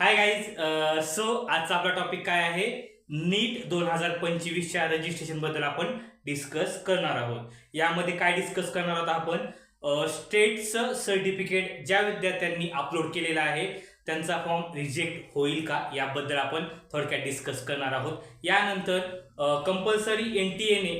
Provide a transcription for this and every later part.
Hi guys so आजचा आपला topic काय आहे? नीट दोन हजार पंचवीसच्या रजिस्ट्रेशनबद्दल आपण डिस्कस करणार आहोत. यामध्ये काय डिस्कस करणार आहोत आपण? स्टेटचं सर्टिफिकेट ज्या विद्यार्थ्यांनी अपलोड केलेलं आहे त्यांचा फॉर्म रिजेक्ट होईल का? याबद्दल आपण थोडक्यात डिस्कस करणार आहोत. यानंतर कंपल्सरी एन टी एने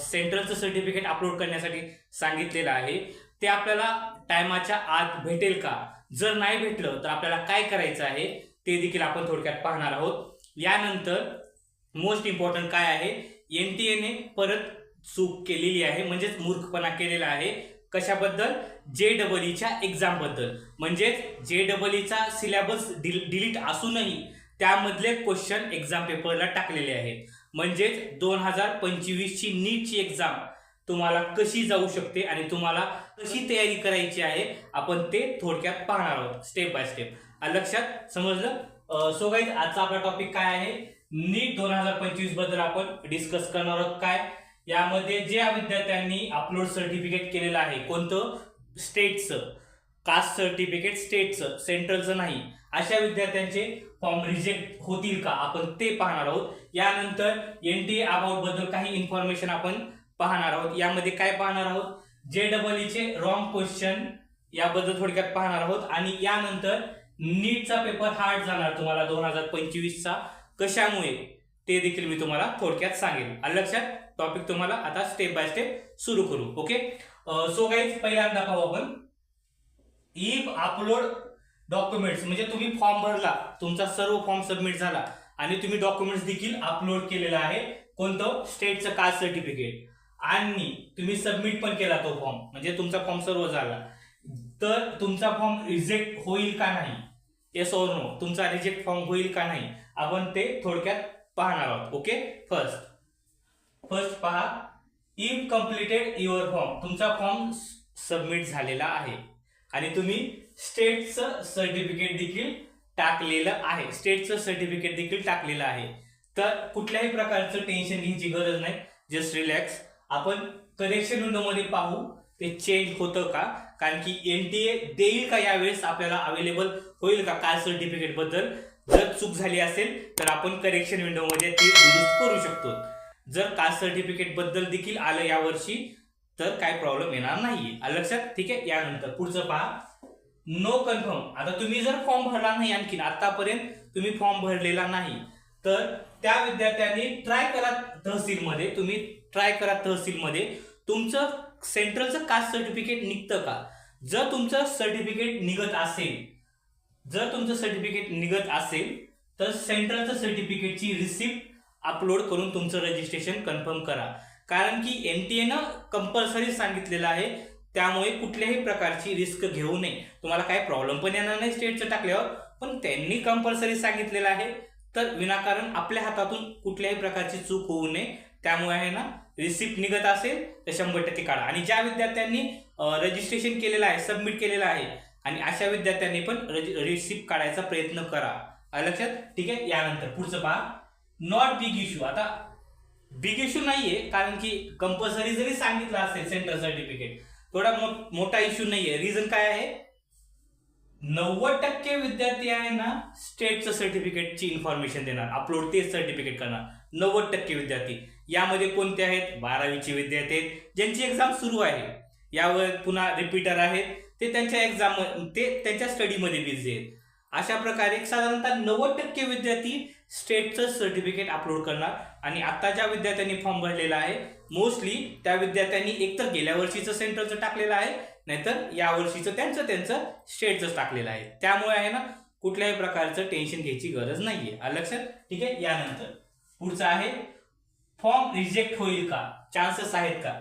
सेंट्रलचं सर्टिफिकेट अपलोड करण्यासाठी सांगितलेलं आहे. ते आपल्याला टायमाच्या आत भेटेल का? जर नाही भेटलं तर आपल्याला काय करायचं आहे ते देखील आपण थोडक्यात पाहणार आहोत. यानंतर मोस्ट इम्पॉर्टंट काय आहे? एन टी एने परत चूक केलेली आहे म्हणजेच मूर्खपणा केलेला आहे. कशाबद्दल? जे डबल ईच्या एक्झामबद्दल म्हणजेच जे डबल ईचा सिलेबस डिलीट असूनही त्यामधले क्वेश्चन एक्झाम पेपरला टाकलेले आहेत. म्हणजेच दोन हजार पंचवीसची नीटची एक्झाम तुम्हाला कशी जाऊ शकते आणि तुम्हाला कशी तयारी करायची आहे आपण ते थोडक्यात पाहणार आहोत स्टेप बाय स्टेप लक्षात समजलं? सो गाईज आजचा आपला टॉपिक काय आहे? नीट दोन हजार पंचवीसबद्दल आपण डिस्कस करणार आहोत. काय? यामध्ये ज्या विद्यार्थ्यांनी अपलोड सर्टिफिकेट केलेलं आहे कोणतं? स्टेटचं कास्ट सर्टिफिकेट स्टेटचं सेंट्रलचं नाही. अशा विद्यार्थ्यांचे फॉर्म रिजेक्ट होतील का? आपण ते पाहणार आहोत. यानंतर एन टी अबाउटबद्दल काही इन्फॉर्मेशन आपण पाहणार आहोत. यामध्ये काय पाहणार आहोत? जे डबल ईचे रॉंग क्वेश्चन याबद्दल थोडक्यात पाहणार आहोत. आणि यानंतर नीटचा पेपर हार्ड जाणार तुम्हाला दोन हजार पंचवीसचा. कशामुळे? ते देखील मी तुम्हाला थोडक्यात सांगेन. लक्षात टॉपिक तुम्हाला आता स्टेप बाय स्टेप सुरू करू. ओके सो गाईज पहिल्यांदा पाहू आपण. इफ अपलोड डॉक्युमेंट्स म्हणजे तुम्ही फॉर्म भरला तुमचा सर्व फॉर्म सबमिट झाला आणि तुम्ही डॉक्युमेंट्स देखील अपलोड केलेला आहे कोणतं? स्टेटचं कास्ट सर्टिफिकेट आणि तुम्ही सबमिट पण केला तो फॉर्म म्हणजे तुमचा फॉर्म सर्व झाला. तर तुमचा फॉर्म रिजेक्ट होईल का नाही? येस ओर नो तुमचा रिजेक्ट फॉर्म होईल का नाही? आपण ते थोडक्यात पाहणार आहोत. ओके फर्स्ट फर्स्ट पहा. इफ कम्प्लिटेड युअर फॉर्म तुमचा फॉर्म सबमिट झालेला आहे. आणि तुम्ही स्टेटचं सर्टिफिकेट देखील टाकलेलं आहे. स्टेटचं सर्टिफिकेट देखील टाकलेलं आहे. तर कुठल्याही प्रकारचं टेन्शन घ्यायची गरज नाही. जस्ट रिलॅक्स आपण करेक्शन विंडोमध्ये पाहू ते चेंज होतं का? कारण की एन डी ए देईल का यावेळेस आपल्याला अवेलेबल होईल का कास्ट सर्टिफिकेटबद्दल? जर चूक झाली असेल तर आपण करेक्शन विंडोमध्ये ती दुरुस्त करू शकतो. जर कास्ट सर्टिफिकेटबद्दल देखील आलं यावर्षी तर काय प्रॉब्लेम येणार नाही लक्षात? ठीक आहे? यानंतर पुढचं पहा. नो कन्फर्म आता तुम्ही जर फॉर्म भरला नाही आणखीन आतापर्यंत तुम्ही फॉर्म भरलेला नाही तर त्या विद्यार्थ्यांनी ट्राय करा तहसीलमध्ये. तुम्ही ट्राय करा तहसीलमध्ये. तुमचं सेंट्रलचं कास्ट सर्टिफिकेट निघतं का? जर तुमचं सर्टिफिकेट निघत असेल जर तुमचं सर्टिफिकेट निघत असेल तर सेंट्रलचं सर्टिफिकेटची रिसिप्ट अपलोड करून तुमचं रजिस्ट्रेशन कन्फर्म करा. कारण की एन टी एनं कंपल्सरी सांगितलेलं आहे त्यामुळे कुठल्याही प्रकारची रिस्क घेऊ नये. तुम्हाला काही प्रॉब्लेम पण येणार नाही स्टेटचं टाकल्यावर. पण त्यांनी कंपल्सरी सांगितलेलं आहे तर विनाकारण आपल्या हातातून कुठल्याही प्रकारची चूक होऊ नये. त्यामुळे आहे ना रिसिप्ट निघत असेल तर शंभर टक्के काढा. आणि ज्या विद्यार्थ्यांनी रजिस्ट्रेशन केलेलं आहे सबमिट केलेलं आहे आणि अशा विद्यार्थ्यांनी पण रिसिप्ट काढायचा प्रयत्न करा. लक्षात? ठीक आहे? यानंतर पुढचं पहा नॉट बिग इश्यू आता बिग इश्यू नाहीये कारण की कंपल्सरी जरी सांगितलं असेल सेंटर सर्टिफिकेट थोडा मो- मोठा इश्यू नाहीये. रिझन काय आहे? नव्वद टक्के विद्यार्थी आहे ना स्टेटचं सर्टिफिकेटची इन्फॉर्मेशन देणार अपलोड तेच सर्टिफिकेट करणार. नव्वद टक्के विद्यार्थी. यामध्ये कोणते आहेत? बारावीचे विद्यार्थी आहेत ज्यांची एक्झाम सुरू आहे. यावर पुन्हा रिपीटर आहेत. ते त्यांच्या एक्झाम ते त्यांच्या स्टडीमध्ये बिझी आहेत. अशा प्रकारे साधारणतः नव्वद टक्के विद्यार्थी स्टेटचं सर्टिफिकेट अपलोड करणार. आणि आता ज्या विद्यार्थ्यांनी फॉर्म भरलेला आहे मोस्टली त्या विद्यार्थ्यांनी एकतर गेल्या वर्षीचं सेंट्रलचं टाकलेलं आहे नाहीतर या वर्षीचं त्यांचं त्यांचं स्टेटचं टाकलेलं आहे. त्यामुळे आहे ना कुठल्याही प्रकारचं टेन्शन घ्यायची गरज नाहीये. आहे लक्षात? ठीक आहे? यानंतर. पुढचं आहे फॉर्म रिजेक्ट होईल का? चान्सेस आहेत का?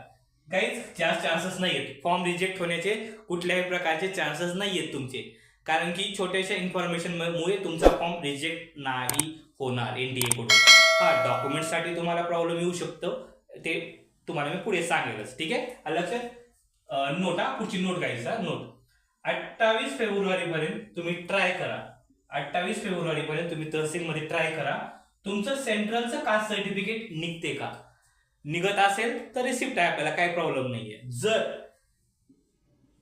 काहीच जास्त चान्सेस आहेत फॉर्म रिजेक्ट होण्याचे कुठल्याही प्रकारचे चान्सेस नाही आहेत तुमचे. कारण की छोट्याशा इन्फॉर्मेशन मुळे तुमचा फॉर्म रिजेक्ट नाही होणार. एन डी कडून. हा डॉक्युमेंटसाठी तुम्हाला प्रॉब्लेम येऊ शकतो. ते तुम्हाला मी पुढे सांगेलच. ठीक आहे? आलं लक्षात? पुढची नोट घ्यायचा नोट. अठ्ठावीस फेब्रुवारी पर्यंत तुम्ही ट्राय करा. अठ्ठावीस फेब्रुवारी पर्यंत तुम्ही तहसीलमध्ये ट्राय करा. तुमचं सेंट्रलचं कास्ट सर्टिफिकेट निघते का? निघत असेल तर रिसिप्ट आहे आपल्याला काही प्रॉब्लेम नाहीये. जर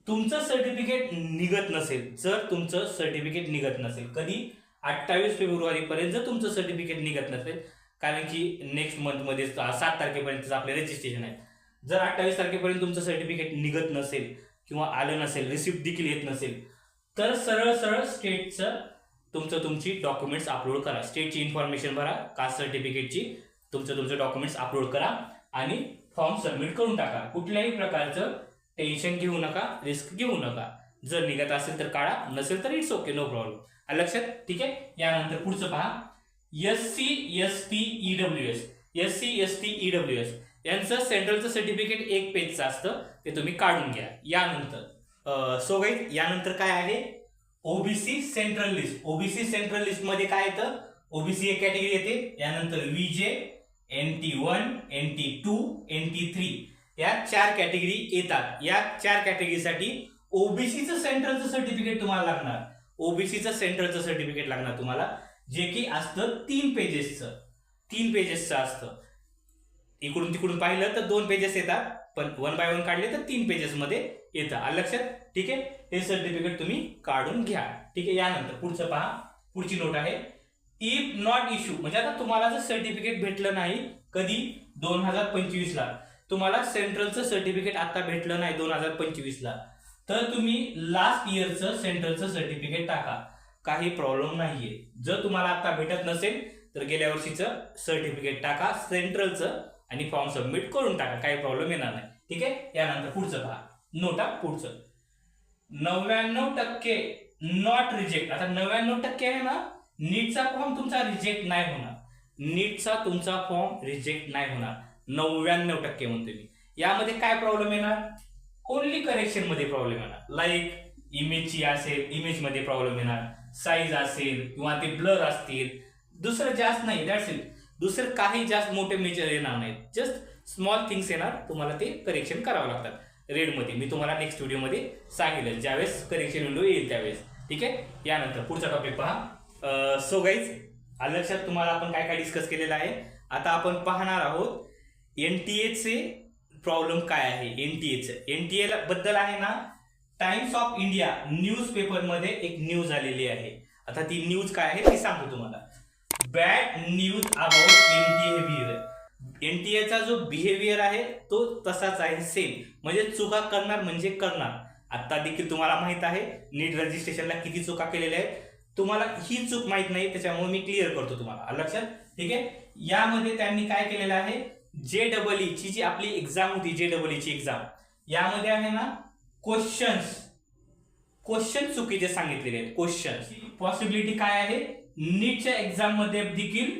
तुमचं सर्टिफिकेट निघत नसेल जर तुमचं सर्टिफिकेट निघत नसेल कधी? अठ्ठावीस फेब्रुवारी पर्यंत जर तुमचं सर्टिफिकेट निघत नसेल कारण की नेक्स्ट मंथमध्ये सात तारखेपर्यंत आपले रजिस्ट्रेशन आहे. जर अठ्ठावीस तारखेपर्यंत तुमचं सर्टिफिकेट निघत नसेल किंवा आलं नसेल रिसिप्ट देखील येत नसेल तर सरळ सरळ स्टेटचं तुमचं तुमची डॉक्युमेंट्स अपलोड करा. स्टेटची इन्फॉर्मेशन भरा कास्ट सर्टिफिकेटची तुमचं तुमचं डॉक्युमेंट्स अपलोड करा आणि फॉर्म सबमिट करून टाका. कुठल्याही प्रकारचं टेन्शन घेऊ नका रिस्क घेऊ नका. जर निघत असेल तर काढा नसेल तर इट्स ओके नो प्रॉब्लेम लक्षात ठीक आहे? यानंतर पुढचं पहा. S C S T E W S S C S T E W S यांचं सेंट्रलचं सर्टिफिकेट एक पेजचं असतं ते तुम्ही काढून घ्या. यानंतर सो गाईज यानंतर काय आहे? OBC central list OBC central लिस्टमध्ये काय येतं? ओबीसी एक कॅटेगरी येते. यानंतर V J N T one N T two N T three या चार कॅटेगरी येतात. या चार कॅटेगरीसाठी ओबीसीचं सेंट्रलचं सर्टिफिकेट तुम्हाला लागणार. ओबीसीचं सेंट्रलचं सर्टिफिकेट लागणार तुम्हाला. जे की असतं तीन पेजेसचं तीन पेजेसचं असतं. इकडून तिकडून पाहिलं तर दोन पेजेस येतात. पण वन बाय वन काढले तर तीन पेजेस मध्ये येतं. आलं लक्षात? ठीक आहे? हे सर्टिफिकेट तुम्ही काढून घ्या. ठीक आहे? यानंतर पुढचं पहा. पुढची नोट आहे. इफ नॉट इश्यू म्हणजे आता तुम्हाला जर सर्टिफिकेट भेटलं नाही कधी? दोन हजार पंचवीसला. तुम्हाला सेंट्रलचं सर्टिफिकेट आता भेटलं नाही दोन हजार पंचवीसला. तर तुम्ही लास्ट इयरचं सेंट्रलचं सर्टिफिकेट टाका. काही प्रॉब्लेम नाहीये. जर तुम्हाला आता भेटत नसेल तर गेल्या वर्षीचं सर्टिफिकेट टाका सेंट्रलचं आणि फॉर्म सबमिट करून टाका. काही प्रॉब्लेम येणार नाही. ठीक आहे? यानंतर पुढचं पहा. नोटा पुढचं. नव्याण्णव टक्के नॉट रिजेक्ट आता नव्याण्णव टक्के आहे ना नीटचा फॉर्म तुमचा रिजेक्ट नाही होणार. नीटचा तुमचा फॉर्म रिजेक्ट नाही होणार. नव्याण्णव टक्के म्हणतो मी. यामध्ये काय प्रॉब्लेम येणार? ओनली करेक्शनमध्ये प्रॉब्लेम येणार. लाईक इमेजची असेल इमेजमध्ये प्रॉब्लेम येणार. साईज असेल किंवा ते ब्लर असतील दुसरं जास्त नाही दॅट्स इट दुसरं काही जास्त मोठे मेजर येणार नाहीत. जस्ट स्मॉल थिंग्स येणार तुम्हाला ते करेक्शन करावं लागतात. रेडमध्ये मी तुम्हाला नेक्स्ट व्हिडिओमध्ये सांगितलं ज्यावेळेस करेक्शन विंडो येईल त्यावेळेस. ठीक आहे? यानंतर पुढचा टॉपिक पहा. सो गाईज लक्षात तुम्हाला आपण काय काय डिस्कस केलेलं आहे? आता आपण पाहणार आहोत एन टी एचे प्रॉब्लेम काय आहे? एन टी एचं एन टी एला बद्दल आहे ना टाइम्स ऑफ इंडिया न्यूज पेपरमध्ये एक न्यूज आलेली आहे. आता ती न्यूज काय आहे ती सांगतो तुम्हाला. Bad news about NTA behaviour एनटीएचा जो बिहेवियर आहे तो तसाच आहे सेम म्हणजे चुका करणार म्हणजे करणार. आता देखील तुम्हाला माहीत आहे नीट रजिस्ट्रेशनला किती चुका केलेल्या आहेत. तुम्हाला ही चूक माहीत नाही त्याच्यामुळे मी क्लिअर करतो तुम्हाला. लक्षात? ठीक आहे? यामध्ये त्यांनी काय केलेलं आहे? जे डबल ई ची जी आपली एक्झाम होती जे डबल ई ची एक्झाम यामध्ये आहे ना क्वेश्चन्स क्वेश्चन चुकीचे सांगितलेले आहेत. क्वेश्चन पॉसिबिलिटी काय आहे? नीटच्या एक्झाममध्ये देखील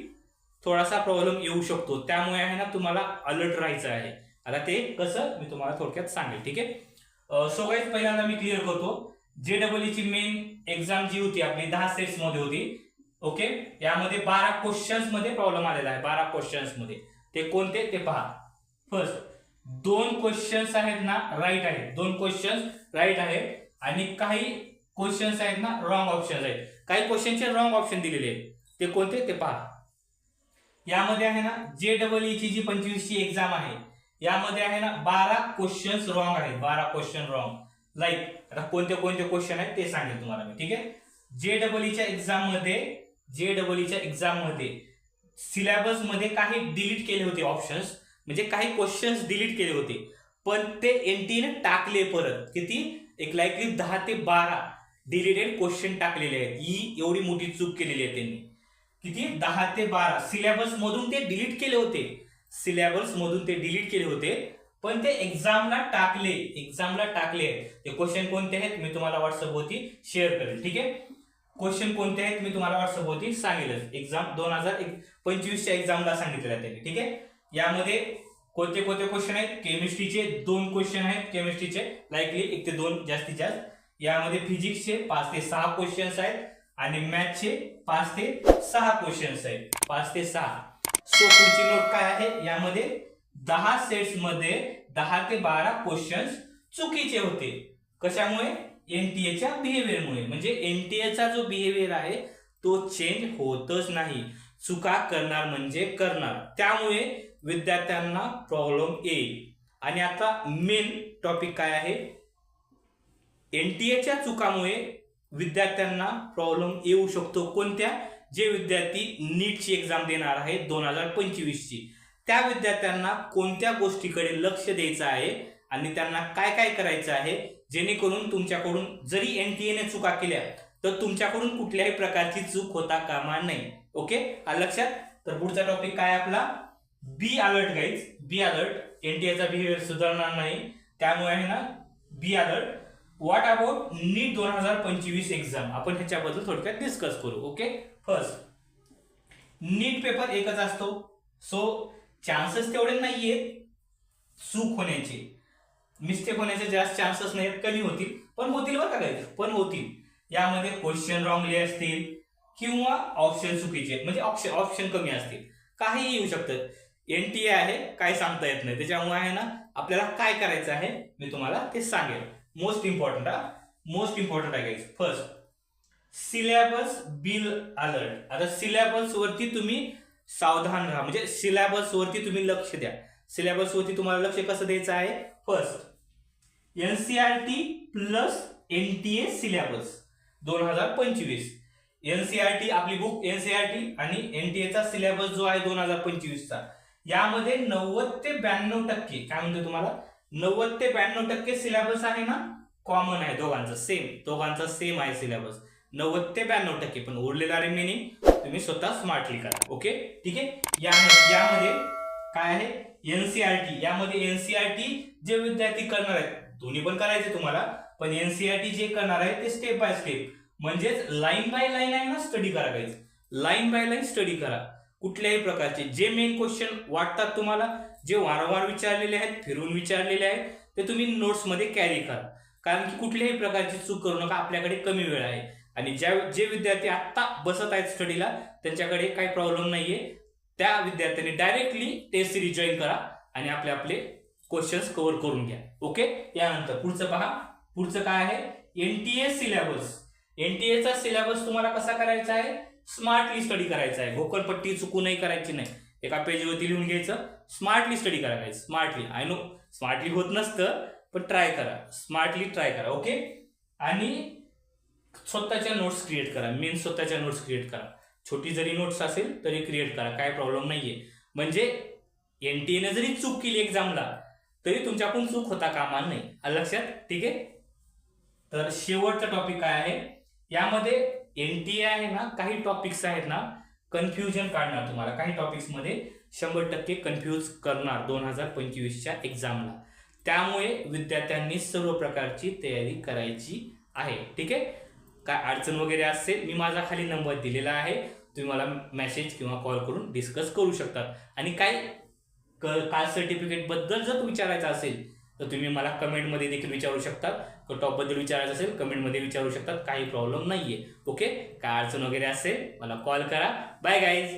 थोडासा प्रॉब्लेम येऊ शकतो. त्यामुळे आहे ना तुम्हाला अलर्ट राहायचं आहे. आता ते कसं मी तुम्हाला थोडक्यात सांगेल ठीक आहे? सो गाईज पहिल्यांदा मी क्लिअर करतो. जे डबल ची मेन एक्झाम जी होती आपली दहा सेट्समध्ये होती. ओके यामध्ये बारा क्वेश्चन्समध्ये प्रॉब्लेम आलेला आहे. बारा क्वेश्चन्समध्ये. ते कोणते? ते पहा. फर्स्ट दोन क्वेश्चन्स आहेत ना राईट आहेत. दोन क्वेश्चन्स राईट आहेत. आणि काही क्वेश्चन्स आहेत ना रॉंग ऑप्शन आहेत. काही क्वेश्चनचे रॉंग ऑप्शन दिलेले आहेत. ते कोणते? ते पहा. यामध्ये आहे ना जे डबल ई ची जी पंचवीसची एक्झाम आहे. यामध्ये आहे ना बारा क्वेश्चन्स रॉंग आहेत. बारा क्वेश्चन रॉंग लाईक आता कोणते कोणते क्वेश्चन आहेत ते सांगेल तुम्हाला मी ठीक आहे? जे डबल ईच्या एक्झाममध्ये जे डबल ईच्या एक्झाममध्ये सिलेबसमध्ये काही डिलीट केले होते ऑप्शन्स म्हणजे काही क्वेश्चन्स डिलीट केले होते. पण ते एनटीने टाकले परत. किती? एक लाईकली दहा ते बारा डिलीटेड क्वेश्चन टाकलेले आहेत. ही एवढी मोठी चूक केलेली आहे त्यांनी. किती? दहा ते बारा. सिलेबस मधून ते डिलीट केले होते. सिलेबस मधून ते डिलीट केले होते. पण ते एक्झामला टाकले. एक्झामला टाकले ते क्वेश्चन कोणते आहेत? मी तुम्हाला व्हॉट्सअपवरती शेअर करेल. ठीक आहे? क्वेश्चन कोणते आहेत? मी तुम्हाला व्हॉट्सअपवरती सांगेलच. एक्झाम दोन हजार पंचवीसच्या एक्झामला सांगितलेलं आहे त्यांनी. ठीक आहे? यामध्ये कोणते कोणते क्वेश्चन आहेत? केमिस्ट्रीचे दोन क्वेश्चन आहेत. केमिस्ट्रीचे लाईकली एक ते दोन जास्तीत जास्त. यामध्ये फिजिक्सचे पाच ते सहा क्वेश्चन्स आहेत आणि मॅथचे पाच ते सहा क्वेश्चन्स आहेत. पाच ते सहा. सो पुढची नोट काय आहे? यामध्ये दहा सेट्समध्ये दहा ते बारा क्वेश्चन्स चुकीचे होते. कशामुळे? एनटीएच्या बिहेवियरमुळे म्हणजे एनटीएचा जो बिहेवियर आहे तो चेंज होतच नाही. चुका करणार म्हणजे करणार. त्यामुळे विद्यार्थ्यांना प्रॉब्लेम येईल. आणि आता मेन टॉपिक काय आहे? एन टी एच्या चुकामुळे विद्यार्थ्यांना प्रॉब्लेम येऊ शकतो. कोणत्या? जे विद्यार्थी नीटची एक्झाम देणार आहेत दोन हजार पंचवीसची. त्या विद्यार्थ्यांना कोणत्या गोष्टीकडे लक्ष द्यायचं आहे? आणि त्यांना काय काय करायचं आहे? जेणेकरून तुमच्याकडून जरी एन टी एने चुका केल्या तर तुमच्याकडून कुठल्याही प्रकारची चूक होता कामा नाही ओके आलं लक्षात? तर पुढचा टॉपिक काय आपला? Be alert guys be alert. एनटीएचा behaviour सुधारणार नाही. त्यामुळे आहे ना be alert. What about NEET दोन हजार पंचवीस एक्झाम आपण ह्याच्याबद्दल थोडक्यात डिस्कस करू ओके फर्स्ट नीट पेपर एकच असतो. सो चान्सेस तेवढे नाहीयेत चूक होण्याचे. मिस्टेक होण्याचे जास्त चान्सेस नाहीत कमी होतील. पण होतील बरं का काही पण होतील. यामध्ये क्वेश्चन रॉंगले असतील किंवा ऑप्शन चुकीचे. आहेत. म्हणजे ऑप्शन ऑप्शन कमी असतील. काही येऊ शकतं. एन टी ए आहे काय सांगता येत नाही. त्याच्यामुळे आहे ना आपल्याला काय करायचं आहे मी तुम्हाला ते सांगेल. मोस्ट इम्पॉर्टंट हा? मोस्ट इम्पॉर्टंट आहे फर्स्ट सिलेबस बिल अलर्ट आता सिलेबस वरती तुम्ही सावधान राहा. म्हणजे सिलेबस वरती तुम्ही लक्ष द्या. सिलेबस वरती तुम्हाला लक्ष कसं द्यायचं आहे? First NCERT plus N T A syllabus दोन हजार पंचवीस. एनसीआरटी आपली बुक एनसीआरटी आणि एनटीएचा सिलेबस जो आहे दोन हजार पंचवीसचा. यामध्ये नव्वद ते ब्याण्णव टक्के काय म्हणतो तुम्हाला? नव्वद ते ब्याण्णव टक्के सिलेबस आहे ना? कॉमन आहे दोघांचा सेम दोघांचा सेम आहे सिलेबस नव्वद ते ब्याण्णव टक्के पण उरलेला रिमेनिंग तुम्ही स्वतः स्मार्टली करा ओके ठीक आहे? यामध्ये यामध्ये काय आहे? एनसीआरटी यामध्ये एनसीआरटी जे विद्यार्थी करणार आहेत दोन्ही पण करायचे तुम्हाला पण एनसीआरटी जे करणार आहे ते स्टेप बाय स्टेप म्हणजेच लाईन बाय लाईन आहे ना स्टडी करा काही लाईन बाय लाईन स्टडी करा. कुठल्याही प्रकारचे जे मेन क्वेश्चन वाटतात तुम्हाला जे वारंवार विचारलेले आहेत फिरून विचारलेले आहेत ते तुम्ही नोट्समध्ये कॅरी करा. कारण की कुठल्याही प्रकारची चूक करू नका आपल्याकडे कमी वेळ आहे. आणि ज्या जे विद्यार्थी आत्ता बसत आहेत स्टडीला त्यांच्याकडे काही प्रॉब्लेम नाहीये. त्या विद्यार्थ्यांनी डायरेक्टली टेस्ट सिरीज जॉईन करा आणि आपले आपले क्वेश्चन्स कव्हर करून घ्या. ओके यानंतर पुढचं पहा. पुढचं काय आहे? एनटीए सिलेबस एनटीएचा सिलेबस तुम्हाला कसा करायचा आहे? स्मार्टली स्टडी करायचा आहे. घोकरपट्टी चुकूनही करायची नाही. एका पेजवरती लिहून घ्यायचं स्मार्टली स्टडी करायचं स्मार्टली आय नो स्मार्टली होत नसतं पण ट्राय करा. स्मार्टली ट्राय करा ओके आणि स्वतःच्या नोट्स क्रिएट करा. मेन स्वतःच्या नोट्स क्रिएट करा. छोटी जरी नोट्स असेल तरी क्रिएट करा. काय प्रॉब्लेम नाहीये. म्हणजे एनटीएने जरी चूक केली एक्झामला तरी तुमच्याकडून चूक होता कामा नाही लक्षात? ठीक आहे? तर शेवटचा टॉपिक काय आहे? यामध्ये एनटीए आहे ना काही टॉपिक्स आहेत ना कन्फ्युजन काढणार तुम्हाला. काही टॉपिक्समध्ये शंभर टक्के कन्फ्यूज करणार दोन हजार पंचवीसच्या एक्झामला त्यामुळे विद्यार्थ्यांनी सर्व प्रकारची तयारी करायची आहे. ठीक आहे? काय अडचण वगैरे असेल मी माझा खाली नंबर दिलेला आहे. तुम्ही मला मेसेज किंवा कॉल करून डिस्कस करू शकतात. आणि काय कास्ट सर्टिफिकेटबद्दल जर विचारायचं असेल तर तुम्ही मला कमेंटमध्ये देखील विचारू शकता. टॉपबद्दल विचारायचं असेल कमेंटमध्ये विचारू शकतात काही प्रॉब्लेम नाही आहे ओके? काय अडचण वगैरे असेल मला कॉल करा. Bye guys